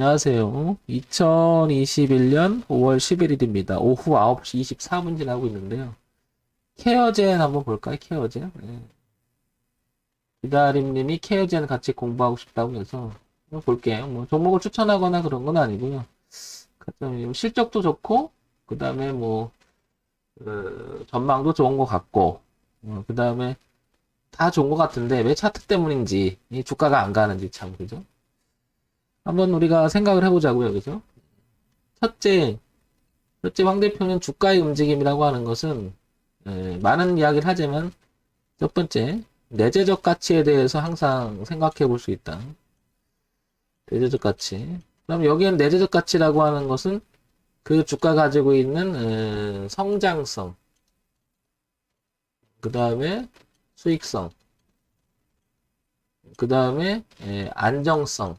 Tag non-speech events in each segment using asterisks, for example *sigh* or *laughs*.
안녕하세요. 2021년 5월 11일입니다. 오후 9시 24분 지나고 있는데요. 케어젠 한번 볼까요? 케어젠. 네. 기다림님이 케어젠 같이 공부하고 싶다고 해서 볼게요. 뭐 종목을 추천하거나 그런 건 아니고요. 그다음에 실적도 좋고, 그 다음에 뭐 어, 전망도 좋은 것 같고, 그 다음에 다 좋은 것 같은데 왜 차트 때문인지 이 주가가 안 가는지 참 그죠? 한번 우리가 생각을 해보자고요, 그죠? 첫째, 첫째 황 대표는 주가의 움직임이라고 하는 것은 에, 많은 이야기를 하지만 첫 번째 내재적 가치에 대해서 항상 생각해 볼 수 있다. 내재적 가치. 그럼 여기엔 내재적 가치라고 하는 것은 그 주가 가지고 있는 에, 성장성, 그 다음에 수익성, 그 다음에 안정성,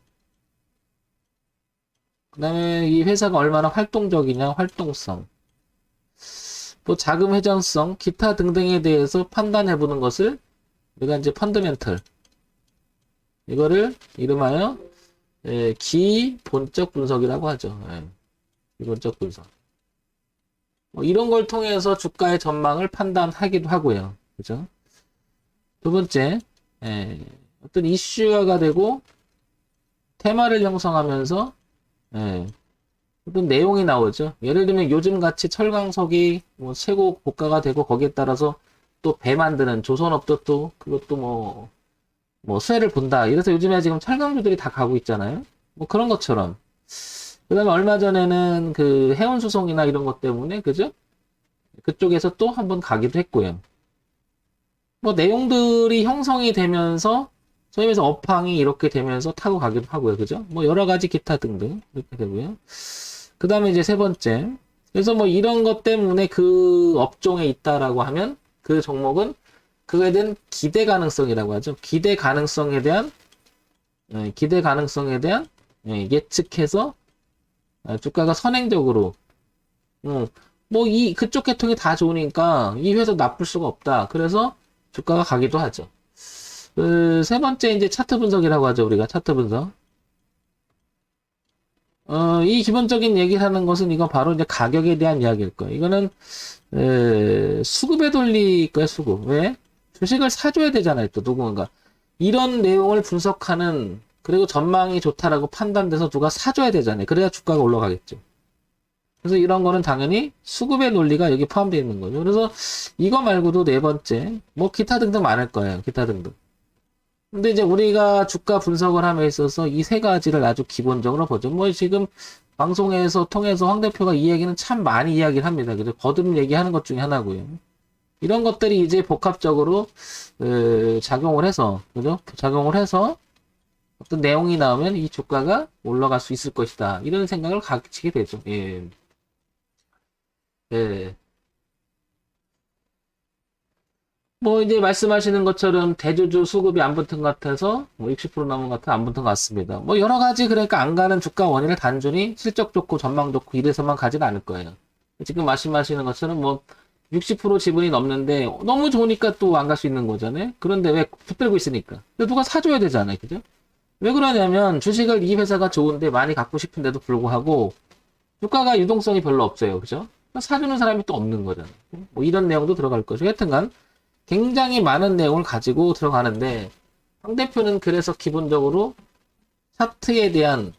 그 다음에 이 회사가 얼마나 활동적이냐, 활동성, 또 자금 회전성, 기타 등등에 대해서 판단해 보는 것을 우리가 이제 펀더멘털 이거를 이름하여 예, 기본적 분석이라고 하죠. 예, 기본적 분석. 뭐 이런 걸 통해서 주가의 전망을 판단하기도 하고요. 그죠? 두 번째, 예, 어떤 이슈화가 되고 테마를 형성하면서 예, 어떤 내용이 나오죠. 예를 들면 요즘 같이 철강석이 뭐 최고 고가가 되고 거기에 따라서 또 배 만드는 조선업도 또 그것도 뭐, 뭐 수혜를 본다. 이래서 요즘에 지금 철강주들이 다 가고 있잖아요. 뭐 그런 것처럼. 그 다음에 얼마 전에는 그 해운 수송이나 이런 것 때문에, 그죠? 그쪽에서 또 한번 가기도 했고요. 뭐 내용들이 형성이 되면서 말해서 업황이 이렇게 되면서 타고 가기도 하고요. 그죠? 뭐 여러 가지 기타 등등 이렇게 되고요. 그 다음에 이제 세 번째. 그래서 뭐 이런 것 때문에 그 업종에 있다라고 하면 그 종목은 그거에 대한 기대 가능성이라고 하죠. 기대 가능성에 대한 예, 기대 가능성에 대한 예, 예측해서 아, 주가가 선행적으로 음, 뭐이 그쪽 계통이 다 좋으니까 이 회사 나쁠 수가 없다. 그래서 주가가 가기도 하죠. 그, 세 번째, 이제 차트 분석이라고 하죠, 우리가. 차트 분석. 어, 이 기본적인 얘기를 하는 것은 이거 바로 이제 가격에 대한 이야기일 거예요. 이거는, 에, 수급에 돌릴 거예요, 수급. 왜? 주식을 사줘야 되잖아요, 또 누군가. 이런 내용을 분석하는, 그리고 전망이 좋다라고 판단돼서 누가 사줘야 되잖아요. 그래야 주가가 올라가겠죠. 그래서 이런 거는 당연히 수급의 논리가 여기 포함되어 있는 거죠. 그래서 이거 말고도 네 번째, 뭐 기타 등등 많을 거예요. 기타 등등. 근데 이제 우리가 주가 분석을 함에 있어서 이 세 가지를 아주 기본적으로 보죠. 뭐 지금 방송에서 통해서 황 대표가 이 얘기는 참 많이 이야기를 합니다. 그죠? 거듭 얘기하는 것 중에 하나고요. 이런 것들이 이제 복합적으로 에, 작용을 해서 그죠? 작용을 해서 어떤 내용이 나오면 이 주가가 올라갈 수 있을 것이다. 이런 생각을 가지게 되죠. 예. 예. 뭐 이제 말씀하시는 것처럼 대주주 수급이 안 붙은 것 같아서 뭐 60% 남은 것 같아 안 붙은 것 같습니다. 뭐 여러 가지 그러니까 안 가는 주가 원인을 단순히 실적 좋고 전망 좋고 이래서만 가지는 않을 거예요. 지금 말씀하시는 것처럼 뭐 60% 지분이 넘는데 너무 좋으니까 또 안 갈 수 있는 거잖아요. 그런데 왜 붙들고 있으니까. 근데 누가 사줘야 되잖아요. 그죠? 왜 그러냐면 주식을 이 회사가 좋은데 많이 갖고 싶은데도 불구하고 주가가 유동성이 별로 없어요. 그죠? 사주는 사람이 또 없는 거잖아요. 뭐 이런 내용도 들어갈 거죠. 하여튼간 굉장히 많은 내용을 가지고 들어가는데 황 대표는 그래서 기본적으로 차트에 대한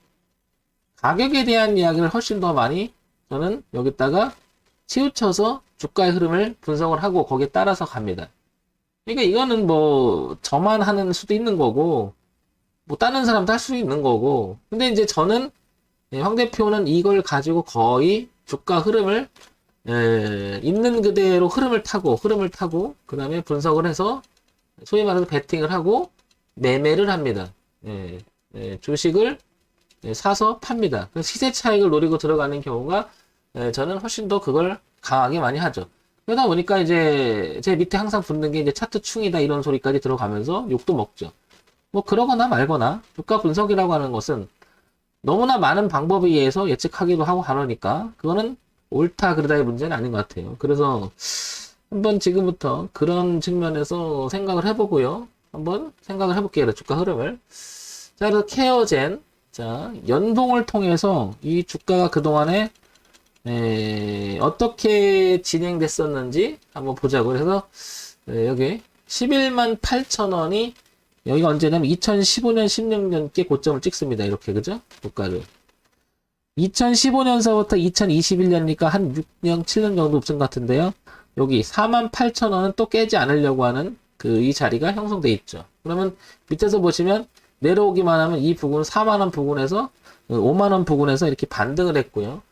가격에 대한 이야기를 훨씬 더 많이 저는 여기다가 치우쳐서 주가의 흐름을 분석을 하고 거기에 따라서 갑니다. 그러니까 이거는 뭐 저만 하는 수도 있는 거고 뭐 다른 사람도 할 수 있는 거고 근데 이제 저는 예, 황 대표는 이걸 가지고 거의 주가 흐름을 에, 있는 그대로 흐름을 타고 흐름을 타고 그 다음에 분석을 해서 소위 말해서 베팅을 하고 매매를 합니다. 예, 예, 주식을 예, 사서 팝니다. 그래서 시세 차익을 노리고 들어가는 경우가 예, 저는 훨씬 더 그걸 강하게 많이 하죠. 그러다 보니까 이제 제 밑에 항상 붙는 게 이제 차트 충이다 이런 소리까지 들어가면서 욕도 먹죠. 뭐 그러거나 말거나 주가 분석이라고 하는 것은 너무나 많은 방법에 의해서 예측하기도 하고 하러니까 그거는 옳다 그르다의 문제는 아닌 것 같아요. 그래서 한번 지금부터 그런 측면에서 생각을 해보고요. 한번 생각을 해볼게요. 주가 흐름을. 자, 그래서 케어젠, 자, 연봉을 통해서 이 주가가 그동안에 에, 어떻게 진행됐었는지 한번 보자고. 그래서 에, 여기 11만 8천 원이 여기가 언제냐면 2015년 16년께 고점을 찍습니다. 이렇게 그죠? 주가를. 2015년서부터 2021년이니까 한 6년, 7년 정도 없은 것 같은데요. 여기 4만 8천 원은 또 깨지 않으려고 하는 그 이 자리가 형성돼 있죠. 그러면 밑에서 보시면 내려오기만 하면 이 부분 4만 원 부근에서 5만 원 부근에서 이렇게 반등을 했고요.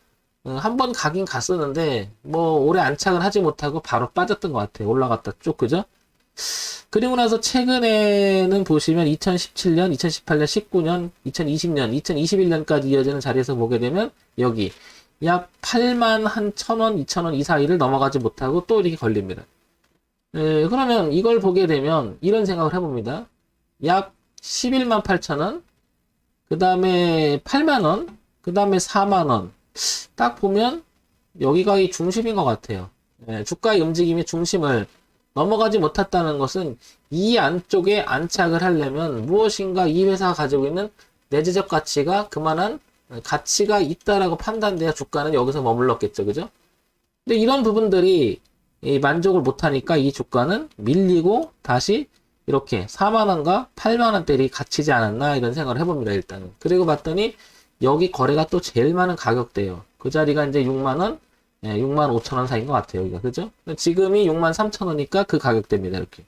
한 번 가긴 갔었는데 뭐 오래 안착을 하지 못하고 바로 빠졌던 것 같아요. 올라갔다 쭉 그죠? 그리고 나서 최근에는 보시면 2017년, 2018년, 19년, 2020년, 2021년까지 이어지는 자리에서 보게 되면 여기 약 8만 한 1000원, 2000원 이 사이를 넘어가지 못하고 또 이렇게 걸립니다. 에, 그러면 이걸 보게 되면 이런 생각을 해봅니다. 약 11만 8천원, 그 다음에 8만원, 그 다음에 4만원. 딱 보면 여기가 이 중심인 것 같아요. 예, 주가의 움직임의 중심을 넘어가지 못했다는 것은 이 안쪽에 안착을 하려면 무엇인가 이 회사가 가지고 있는 내재적 가치가 그만한 가치가 있다라고 판단돼야 주가는 여기서 머물렀겠죠. 그죠? 근데 이런 부분들이 이 만족을 못하니까 이 주가는 밀리고 다시 이렇게 4만원과 8만원대리 갇히지 않았나 이런 생각을 해봅니다. 일단은. 그리고 봤더니 여기 거래가 또 제일 많은 가격대예요. 그 자리가 이제 6만원, 예, 6만 5천 원 사이인 것 같아요. 여기가. 그죠? 지금이 6만 3천 원이니까 그 가격대입니다. 이렇게.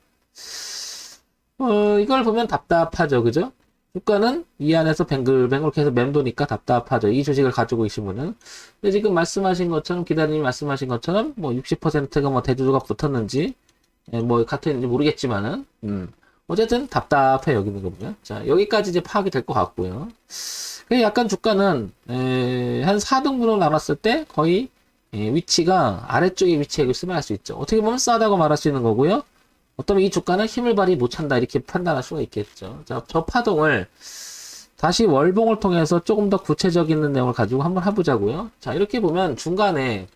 어, 이걸 보면 답답하죠. 그죠? 주가는 이 안에서 뱅글뱅글 계속 맴도니까 답답하죠. 이 주식을 가지고 계신 분은. 근데 지금 말씀하신 것처럼, 기다님이 말씀하신 것처럼, 뭐 60%가 뭐 대주주가 붙었는지, 예, 뭐 같은지 모르겠지만은, 음. 어쨌든 답답해 여기 있는 거 보면. 자, 여기까지 이제 파악이 될 것 같고요. 약간 주가는, 에, 한 4등분으로 나눴을 때 거의 예, 위치가 아래쪽에 위치하고 있으면 알 수 있죠. 어떻게 보면 싸다고 말할 수 있는 거고요. 어쩌면 이 주가는 힘을 발휘 못한다 이렇게 판단할 수가 있겠죠. 자, 저 파동을 다시 월봉을 통해서 조금 더 구체적인 내용을 가지고 한번 해보자고요. 자, 이렇게 보면 중간에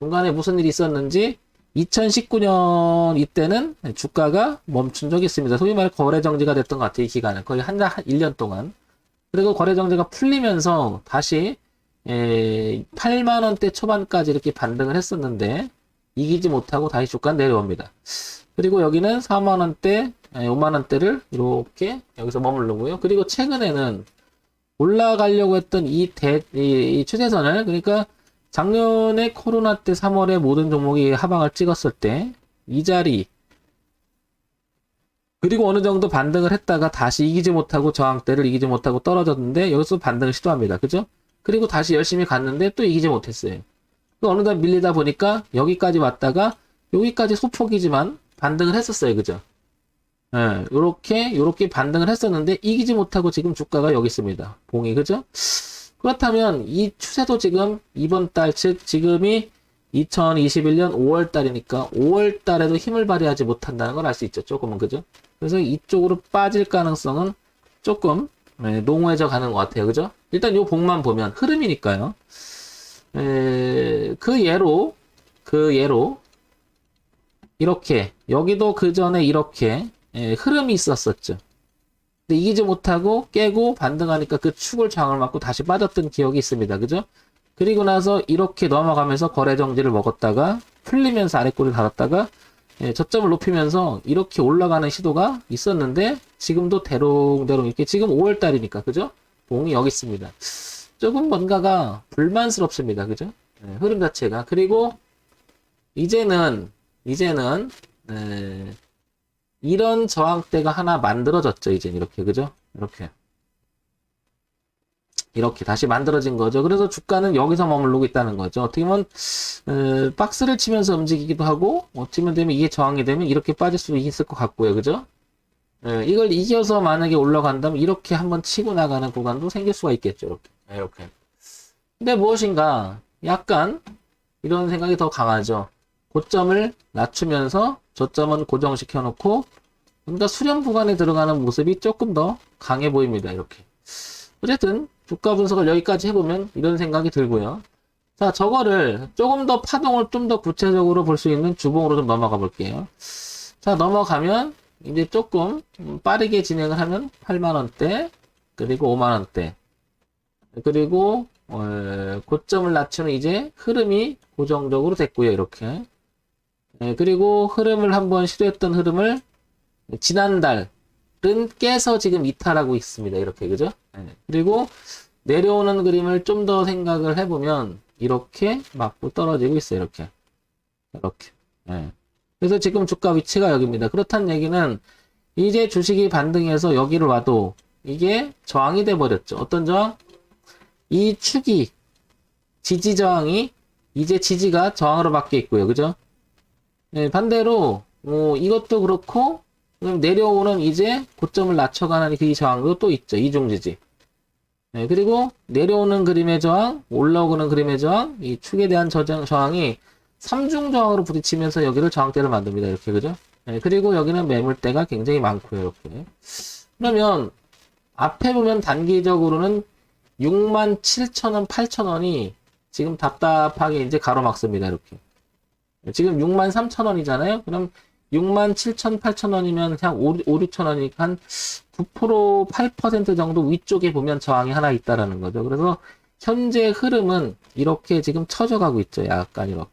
중간에 무슨 일이 있었는지 2019년 이때는 주가가 멈춘 적이 있습니다. 소위 말해 거래 정지가 됐던 것 같아요. 이 기간은 거의 한, 한 1년 동안. 그리고 거래 정지가 풀리면서 다시 에, 8만 원대 초반까지 이렇게 반등을 했었는데 이기지 못하고 다시 주가 내려옵니다. 그리고 여기는 4만 원대, 5만 원대를 이렇게 여기서 머무르고요. 그리고 최근에는 올라가려고 했던 이 대, 이, 이 추세선을 그러니까 작년에 코로나 때 3월에 모든 종목이 하방을 찍었을 때 이 자리 그리고 어느 정도 반등을 했다가 다시 이기지 못하고 저항대를 이기지 못하고 떨어졌는데 여기서 반등을 시도합니다. 그죠? 그리고 다시 열심히 갔는데 또 이기지 못했어요. 또 어느덧 밀리다 보니까 여기까지 왔다가 여기까지 소폭이지만 반등을 했었어요. 그죠? 예, 요렇게, 요렇게 반등을 했었는데 이기지 못하고 지금 주가가 여기 있습니다. 봉이, 그죠? 그렇다면 이 추세도 지금 이번 달, 즉, 지금이 2021년 5월 달이니까 5월 달에도 힘을 발휘하지 못한다는 걸 알 수 있죠. 조금은, 그죠? 그래서 이쪽으로 빠질 가능성은 조금 예, 농후해져 가는 것 같아요. 그죠? 일단 요 봉만 보면 흐름이니까요. 에, 그 예로, 그 예로, 이렇게, 여기도 그 전에 이렇게, 에, 흐름이 있었었죠. 근데 이기지 못하고 깨고 반등하니까 그 축을 장을 맞고 다시 빠졌던 기억이 있습니다. 그죠? 그리고 나서 이렇게 넘어가면서 거래 정지를 먹었다가 풀리면서 아래 꼬리를 달았다가 예, 저점을 높이면서 이렇게 올라가는 시도가 있었는데 지금도 대롱대롱 이렇게 지금 5월 달이니까 그죠? 봉이 여기 있습니다. 조금 뭔가가 불만스럽습니다. 그죠? 예, 흐름 자체가 그리고 이제는 이제는 예, 이런 저항대가 하나 만들어졌죠. 이제 이렇게 그죠? 이렇게 이렇게 다시 만들어진 거죠. 그래서 주가는 여기서 머무르고 있다는 거죠. 어떻게 보면 에, 박스를 치면서 움직이기도 하고 어찌면 되면 이게 저항이 되면 이렇게 빠질 수도 있을 것 같고요. 그죠? 에, 이걸 이겨서 만약에 올라간다면 이렇게 한번 치고 나가는 구간도 생길 수가 있겠죠. 이렇게. 네, 이렇게. 근데 무엇인가 약간 이런 생각이 더 강하죠. 고점을 낮추면서 저점은 고정시켜 놓고 뭔가 수렴 구간에 들어가는 모습이 조금 더 강해 보입니다. 이렇게. 어쨌든 주가 분석을 여기까지 해보면 이런 생각이 들고요. 자, 저거를 조금 더 파동을 좀 더 구체적으로 볼 수 있는 주봉으로 좀 넘어가 볼게요. 자, 넘어가면 이제 조금 빠르게 진행을 하면 8만원대, 그리고 5만원대, 그리고 어, 고점을 낮추는 이제 흐름이 고정적으로 됐고요. 이렇게. 예, 그리고 흐름을 한번 시도했던 흐름을 지난달은 깨서 지금 이탈하고 있습니다. 이렇게 그죠? 예, 그리고 내려오는 그림을 좀 더 생각을 해보면 이렇게 맞고 떨어지고 있어요. 이렇게 이렇게. 예. 그래서 지금 주가 위치가 여기입니다. 그렇다는 얘기는 이제 주식이 반등해서 여기를 와도 이게 저항이 돼 버렸죠. 어떤 저항? 이 축이 지지 저항이 이제 지지가 저항으로 바뀌어 있고요. 그죠? 네, 반대로 뭐 이것도 그렇고 내려오는 이제 고점을 낮춰가는 그 저항도 또 있죠. 이중 지지. 네, 그리고 내려오는 그림의 저항, 올라오는 그림의 저항, 이 축에 대한 저장, 저항이 삼중 저항으로 부딪히면서 여기를 저항대를 만듭니다. 이렇게 그죠? 네, 그리고 여기는 매물대가 굉장히 많고요. 이렇게. 그러면 앞에 보면 단기적으로는 6만 7천원, 8천원이 지금 답답하게 이제 가로막습니다. 이렇게. 지금 6만 3천원이잖아요. 그럼 6만 7천, 8천원이면 그냥 5, 5 6천원이니까 한 9%, 8% 정도 위쪽에 보면 저항이 하나 있다라는 거죠. 그래서 현재 흐름은 이렇게 지금 처져가고 있죠. 약간 이렇게.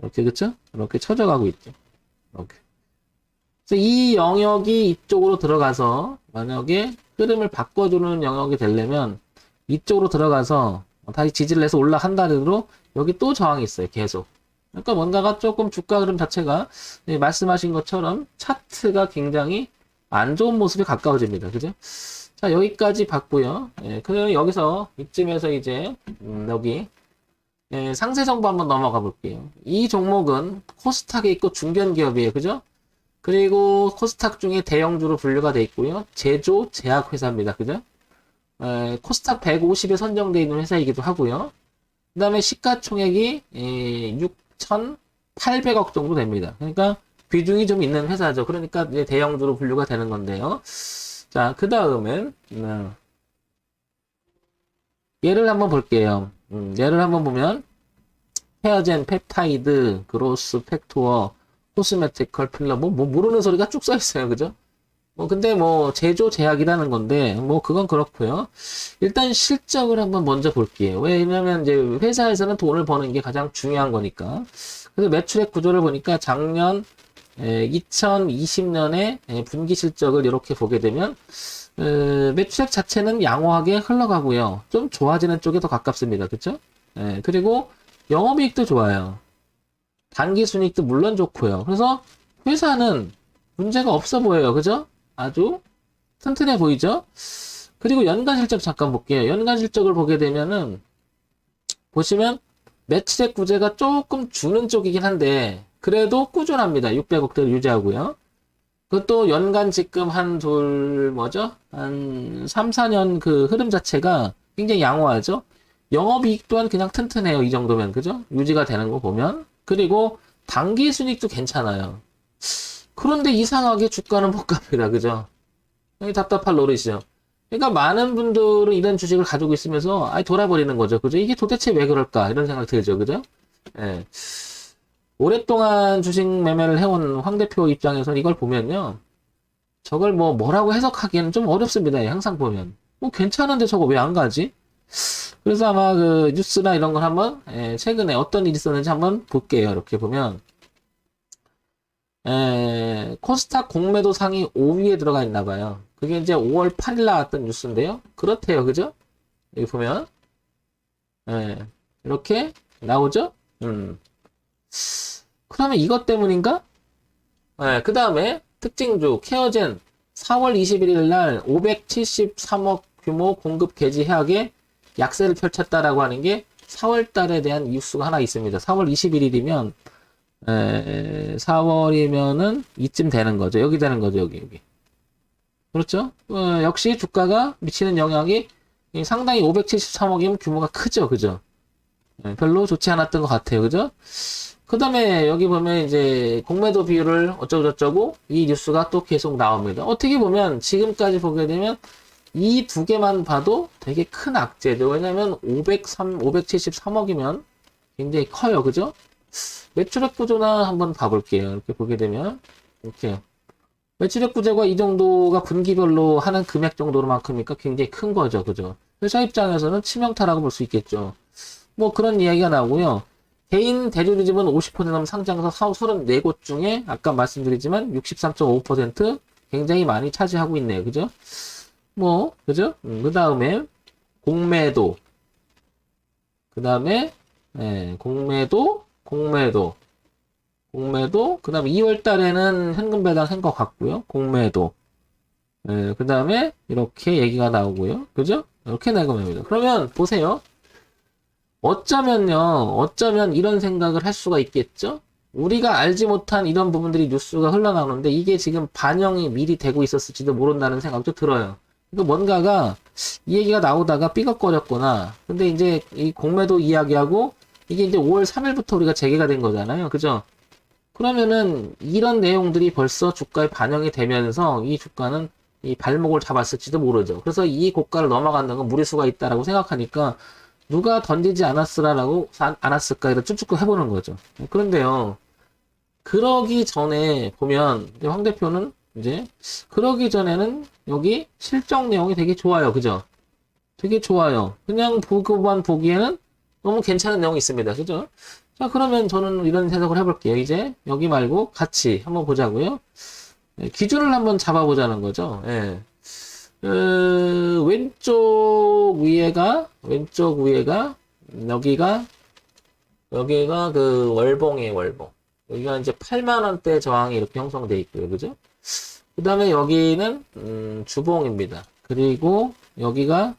이렇게, 그쵸? 이렇게 처져가고 있죠. 이렇게. 그래서 이 영역이 이쪽으로 들어가서 만약에 흐름을 바꿔주는 영역이 되려면 이쪽으로 들어가서 다시 지지를 해서 올라간다 하더라도 여기 또 저항이 있어요. 계속. 그러니까 뭔가가 조금 주가 흐름 자체가 네, 말씀하신 것처럼 차트가 굉장히 안 좋은 모습에 가까워집니다. 그죠? 자, 여기까지 봤고요. 예, 그럼 여기서 이쯤에서 이제 음, 여기 예, 상세 정보 한번 넘어가 볼게요. 이 종목은 코스닥에 있고 중견 기업이에요. 그죠? 그리고 코스닥 중에 대형주로 분류가 돼 있고요. 제조 제약 회사입니다. 그죠? 에, 코스닥 150에 선정되어 있는 회사이기도 하고요. 그 다음에 시가총액이 에, 6,800억 정도 됩니다. 그러니까 비중이 좀 있는 회사죠. 그러니까 이제 대형주로 분류가 되는 건데요. 자, 그 다음은 음, 얘를 한번 볼게요. 음, 얘를 한번 보면 헤어젠, 펩타이드, 그로스, 팩토어, 코스메티컬 필러 뭐, 뭐 모르는 소리가 쭉 써 있어요. 그죠? 뭐 근데 뭐 제조 제약이라는 건데 뭐 그건 그렇고요. 일단 실적을 한번 먼저 볼게요. 왜냐면 이제 회사에서는 돈을 버는 게 가장 중요한 거니까. 그래서 매출액 구조를 보니까 작년 2020년에 분기 실적을 이렇게 보게 되면 에, 매출액 자체는 양호하게 흘러가고요. 좀 좋아지는 쪽에 더 가깝습니다. 그렇죠? 그리고 영업이익도 좋아요. 단기 순이익도 물론 좋고요. 그래서 회사는 문제가 없어 보여요. 그죠? 아주 튼튼해 보이죠? 그리고 연간 실적 잠깐 볼게요. 연간 실적을 보게 되면은 보시면 매출액 구제가 조금 주는 쪽이긴 한데 그래도 꾸준합니다. 600억대를 유지하고요. 그것도 연간 지금 한둘 뭐죠? 한 3, 4년 그 흐름 자체가 굉장히 양호하죠. 영업이익 또한 그냥 튼튼해요. 이 정도면 그죠? 유지가 되는 거 보면 그리고 단기 순익도 괜찮아요. 그런데 이상하게 주가는 못 갑니다. 그죠? 답답할 노릇이죠. 그러니까 많은 분들은 이런 주식을 가지고 있으면서 아예 돌아버리는 거죠. 그죠? 이게 도대체 왜 그럴까? 이런 생각 들죠. 그죠? 예. 오랫동안 주식 매매를 해온 황 대표 입장에서 이걸 보면요. 저걸 뭐 뭐라고 해석하기에는 좀 어렵습니다. 항상 보면. 뭐 괜찮은데 저거 왜 안 가지? 그래서 아마 그 뉴스나 이런 걸 한번 예, 최근에 어떤 일이 있었는지 한번 볼게요. 이렇게 보면 예, 코스닥 공매도 상위 5위에 들어가 있나 봐요. 그게 이제 5월 8일 나왔던 뉴스인데요. 그렇대요. 그죠? 여기 보면 예, 이렇게 나오죠? 음. 그러면 이것 때문인가? 예, 그 다음에 특징주 케어젠 4월 21일 날 573억 규모 공급 개지 해약에 약세를 펼쳤다라고 하는 게 4월 달에 대한 뉴스가 하나 있습니다. 4월 21일이면 에, 4월이면은 이쯤 되는 거죠. 여기 되는 거죠. 여기 여기. 그렇죠? 어, 역시 주가가 미치는 영향이 상당히 573억이면 규모가 크죠. 그죠? 예, 별로 좋지 않았던 것 같아요. 그죠? 그 다음에 여기 보면 이제 공매도 비율을 어쩌고저쩌고 이 뉴스가 또 계속 나옵니다. 어떻게 보면 지금까지 보게 되면 이 두 개만 봐도 되게 큰 악재죠. 왜냐면 503, 573억이면 굉장히 커요. 그죠? 매출액 구조나 한번 봐볼게요. 이렇게 보게 되면 이렇게 매출액 구조가 이 정도가 분기별로 하는 금액 정도로만큼이니까 굉장히 큰 거죠. 그죠? 회사 입장에서는 치명타라고 볼 수 있겠죠. 뭐 그런 이야기가 나오고요. 개인 대주주 지분 50% 넘는 상장사 34곳 중에 아까 말씀드리지만 63.5% 굉장히 많이 차지하고 있네요. 그죠? 뭐, 그죠? 그 다음에 공매도. 그 다음에, 예, 공매도, 공매도, 공매도, 그 다음에 2월 달에는 현금 배당 한 것 같고요. 공매도. 예, 그 다음에 이렇게 얘기가 나오고요. 그죠? 이렇게 나갑니다. 그러면 보세요. 어쩌면요, 어쩌면 이런 생각을 할 수가 있겠죠? 우리가 알지 못한 이런 부분들이 뉴스가 흘러나오는데 이게 지금 반영이 미리 되고 있었을지도 모른다는 생각도 들어요. 그러니까 뭔가가 이 얘기가 나오다가 삐걱거렸구나. 근데 이제 이 공매도 이야기하고 이게 이제 5월 3일부터 우리가 재개가 된 거잖아요. 그죠? 그러면은 이런 내용들이 벌써 주가에 반영이 되면서 이 주가는 이 발목을 잡았을지도 모르죠. 그래서 이 고가를 넘어간다는 건 무리수가 있다라고 생각하니까 누가 던지지 않았으라라고 않았을까 이런 쭉쭉 해보는 거죠. 그런데요. 그러기 전에 보면 황 대표는 이제 그러기 전에는 여기 실적 내용이 되게 좋아요. 그죠? 되게 좋아요. 그냥 보고만 보기에는 너무 괜찮은 내용이 있습니다. 그죠? 자, 그러면 저는 이런 해석을 해볼게요. 이제 여기 말고 같이 한번 보자고요. 네, 기준을 한번 잡아보자는 거죠. 예. 그, 왼쪽 위에가, 왼쪽 위에가, 여기가, 여기가 그 월봉이에요, 월봉. 여기가 이제 8만원대 저항이 이렇게 형성되어 있고요. 그죠? 그 다음에 여기는, 음, 주봉입니다. 그리고 여기가,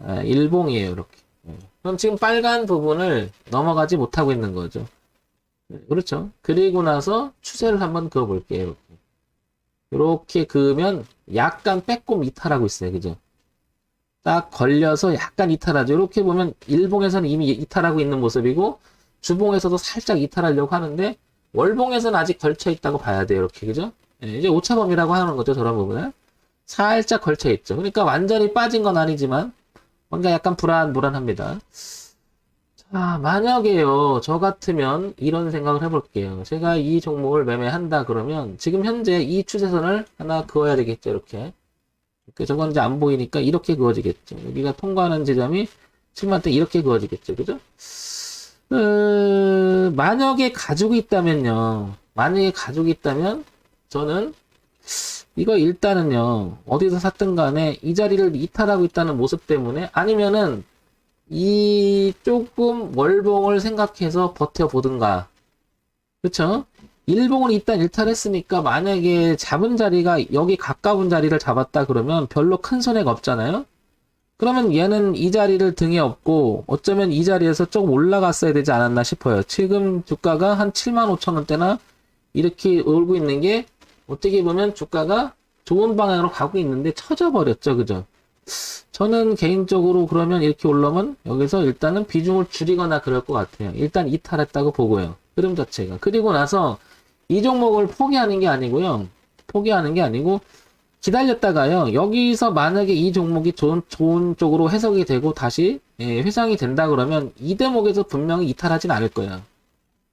아, 일봉이에요, 이렇게. 예. 그럼 지금 빨간 부분을 넘어가지 못하고 있는 거죠. 네, 그렇죠. 그리고 나서 추세를 한번 그어볼게요. 이렇게. 이렇게 그으면 약간 빼꼼 이탈하고 있어요. 그죠? 딱 걸려서 약간 이탈하죠. 이렇게 보면 일봉에서는 이미 이탈하고 있는 모습이고 주봉에서도 살짝 이탈하려고 하는데 월봉에서는 아직 걸쳐 있다고 봐야 돼요. 이렇게 그죠? 예, 이제 오차범위라고 하는 거죠. 저런 부분은 살짝 걸쳐 있죠. 그러니까 완전히 빠진 건 아니지만 뭔가 약간 불안 불안합니다. 자, 만약에요, 저 같으면 이런 생각을 해볼게요. 제가 이 종목을 매매한다 그러면 지금 현재 이 추세선을 하나 그어야 되겠죠, 이렇게. 저건 이제 안 보이니까 이렇게 그어지겠죠. 여기가 통과하는 지점이 7만대 이렇게 그어지겠죠, 그죠? 어, 만약에 가지고 있다면요, 만약에 가지고 있다면 저는 이거 일단은요, 어디서 샀든 간에 이 자리를 이탈하고 있다는 모습 때문에 아니면은 이 조금 월봉을 생각해서 버텨보든가. 그쵸? 일봉을 일단 일탈했으니까 만약에 잡은 자리가 여기 가까운 자리를 잡았다 그러면 별로 큰 손해가 없잖아요? 그러면 얘는 이 자리를 등에 업고 어쩌면 이 자리에서 조금 올라갔어야 되지 않았나 싶어요. 지금 주가가 한 7만 5천 원대나 이렇게 올고 있는 게 어떻게 보면 주가가 좋은 방향으로 가고 있는데 처져 버렸죠. 그죠? 저는 개인적으로 그러면 이렇게 올라오면 여기서 일단은 비중을 줄이거나 그럴 것 같아요. 일단 이탈했다고 보고요. 흐름 자체가. 그리고 나서 이 종목을 포기하는 게 아니고요. 포기하는 게 아니고 기다렸다가요. 여기서 만약에 이 종목이 좋은, 좋은 쪽으로 해석이 되고 다시 예, 회상이 된다 그러면 이 대목에서 분명히 이탈하진 않을 거예요.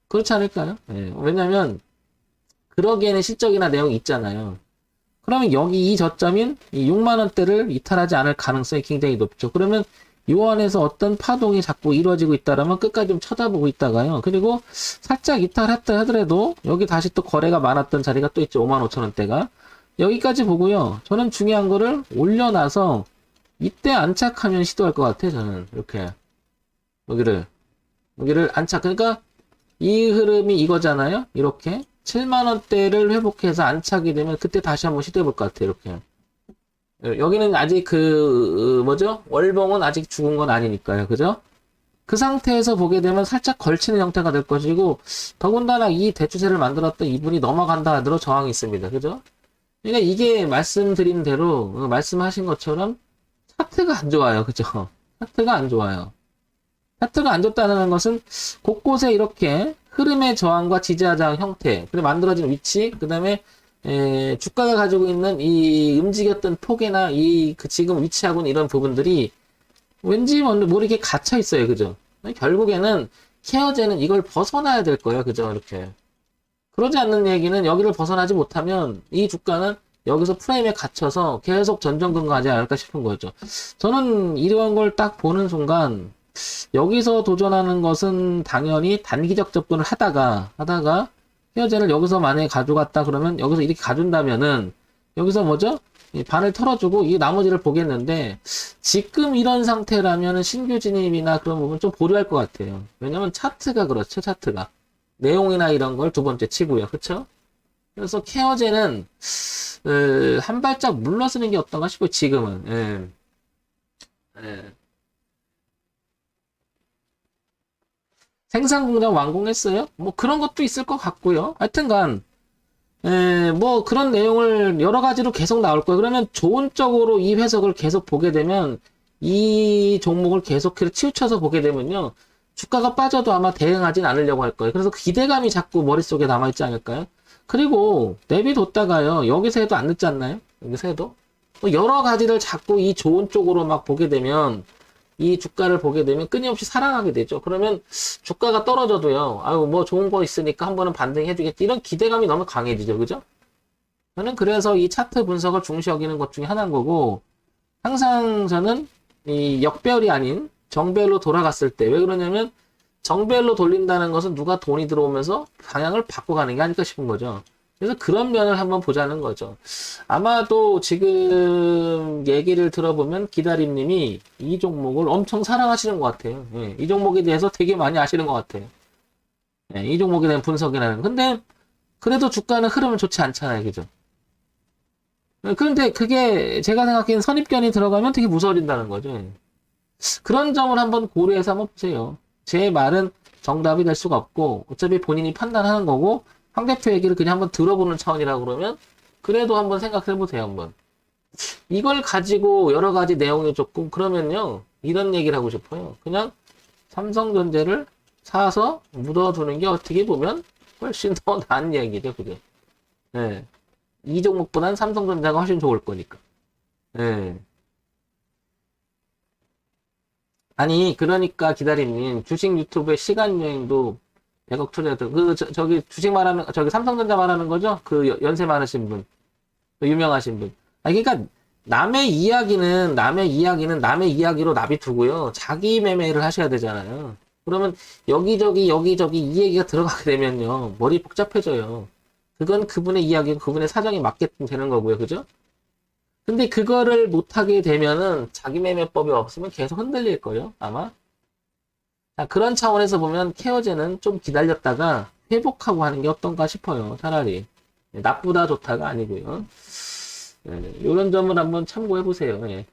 그렇지 않을까요? 예, 왜냐면 그러기에는 실적이나 내용이 있잖아요. 그러면 여기 이 저점인 6만 원대를 이탈하지 않을 가능성이 굉장히 높죠. 그러면 요 안에서 어떤 파동이 자꾸 이루어지고 있다라면 끝까지 좀 쳐다보고 있다가요. 그리고 살짝 이탈했다 하더라도 여기 다시 또 거래가 많았던 자리가 또 있죠. 5만 5천 원대가. 여기까지 보고요. 저는 중요한 거를 올려놔서 이때 안착하면 시도할 것 같아요. 저는 이렇게 여기를 여기를 안착. 그러니까 이 흐름이 이거잖아요. 이렇게 7만 원대를 회복해서 안착이 되면 그때 다시 한번 시도해 볼 것 같아요. 이렇게. 여기는 아직 그, 뭐죠? 월봉은 아직 죽은 건 아니니까요. 그죠? 그 상태에서 보게 되면 살짝 걸치는 형태가 될 것이고, 더군다나 이 대추세를 만들었던 이분이 넘어간다 하더라도 저항이 있습니다. 그죠? 그러니까 이게 말씀드린 대로, 어, 말씀하신 것처럼 차트가 안 좋아요. 그죠? 차트가 안 좋아요. 차트가 안 좋다는 것은 곳곳에 이렇게 흐름의 저항과 지지하장 형태, 그리고 만들어진 위치, 그 다음에 주가가 가지고 있는 이 움직였던 폭이나 이 그 지금 위치하고 있는 이런 부분들이 왠지 모르게 갇혀 있어요, 그죠? 결국에는 케어제는 이걸 벗어나야 될 거예요, 그죠? 이렇게. 그러지 않는 얘기는 여기를 벗어나지 못하면 이 주가는 여기서 프레임에 갇혀서 계속 전전긍긍하지 않을까 싶은 거죠. 저는 이런 걸 딱 보는 순간 여기서 도전하는 것은 당연히 단기적 접근을 하다가 하다가 헤어제를 여기서 만약에 가져갔다 그러면 여기서 이렇게 가준다면은 여기서 뭐죠? 이 반을 털어주고 이 나머지를 보겠는데 지금 이런 상태라면 신규 진입이나 그런 부분 좀 보류할 것 같아요. 왜냐면 차트가 그렇죠, 차트가. 내용이나 이런 걸 두 번째 치고요. 그쵸? 그래서 케어제는, 어, 한 발짝 물러서는 게 어떤가 싶어요, 지금은. 예. 예. 생산 공장 완공했어요? 뭐 그런 것도 있을 것 같고요. 하여튼간, 에, 뭐 그런 내용을 여러 가지로 계속 나올 거예요. 그러면 좋은 쪽으로 이 해석을 계속 보게 되면 이 종목을 계속 치우쳐서 보게 되면요. 주가가 빠져도 아마 대응하진 않으려고 할 거예요. 그래서 기대감이 자꾸 머릿속에 남아있지 않을까요? 그리고 내비뒀다가요. 여기서 해도 안 늦지 않나요? 여기서 해도? 뭐 여러 가지를 자꾸 이 좋은 쪽으로 막 보게 되면 이 주가를 보게 되면 끊임없이 사랑하게 되죠. 그러면 주가가 떨어져도요. 아유 뭐 좋은 거 있으니까 한 번은 반등해 주겠지. 이런 기대감이 너무 강해지죠. 그죠? 저는 그래서 이 차트 분석을 중시 여기는 것 중에 하나인 거고 항상 저는 이 역별이 아닌 정별로 돌아갔을 때 왜 그러냐면 정별로 돌린다는 것은 누가 돈이 들어오면서 방향을 바꿔가는 게 아닐까 싶은 거죠. 그래서 그런 면을 한번 보자는 거죠. 아마도 지금 얘기를 들어보면 기다림님이 이 종목을 엄청 사랑하시는 것 같아요. 예, 이 종목에 대해서 되게 많이 아시는 것 같아요. 예, 이 종목에 대한 분석이라는. 근데 그래도 주가는 흐름은 좋지 않잖아요, 그죠? 예, 그런데 그게 제가 생각하기엔 선입견이 들어가면 되게 무서워진다는 거죠. 예. 그런 점을 한번 고려해서 한번 보세요. 제 말은 정답이 될 수가 없고 어차피 본인이 판단하는 거고 황 대표 얘기를 그냥 한번 들어보는 차원이라고 그러면 그래도 한번 생각해 보세요 한번 이걸 가지고 여러 가지 내용이 조금 그러면요 이런 얘기를 하고 싶어요 그냥 삼성전자를 사서 묻어두는 게 어떻게 보면 훨씬 더 *laughs* 나은 얘기죠 그죠 예. 이 종목보다는 삼성전자가 훨씬 좋을 거니까 예. 아니 그러니까 기다림님 주식 유튜브의 시간 여행도 100억 투자들 그 저, 저기 주식 말하는 저기 삼성전자 말하는 거죠? 그 여- 연세 많으신 분, 그 유명하신 분. 아 그러니까 남의 이야기는 남의 이야기는 남의 이야기로 납입두고요. 자기 매매를 하셔야 되잖아요. 그러면 여기저기 여기저기 이 얘기가 들어가게 되면요 머리 복잡해져요. 그건 그분의 이야기, 그분의 사정이 맞게 되는 거고요, 그죠? 근데 그거를 못하게 되면은 자기 매매법이 없으면 계속 흔들릴 거예요, 아마. 자, 그런 차원에서 보면 케어제는 좀 기다렸다가 회복하고 하는 게 어떤가 싶어요. 차라리. 네, 나쁘다 좋다가 아니고요. 네, 이런 점을 한번 참고해 보세요. 예.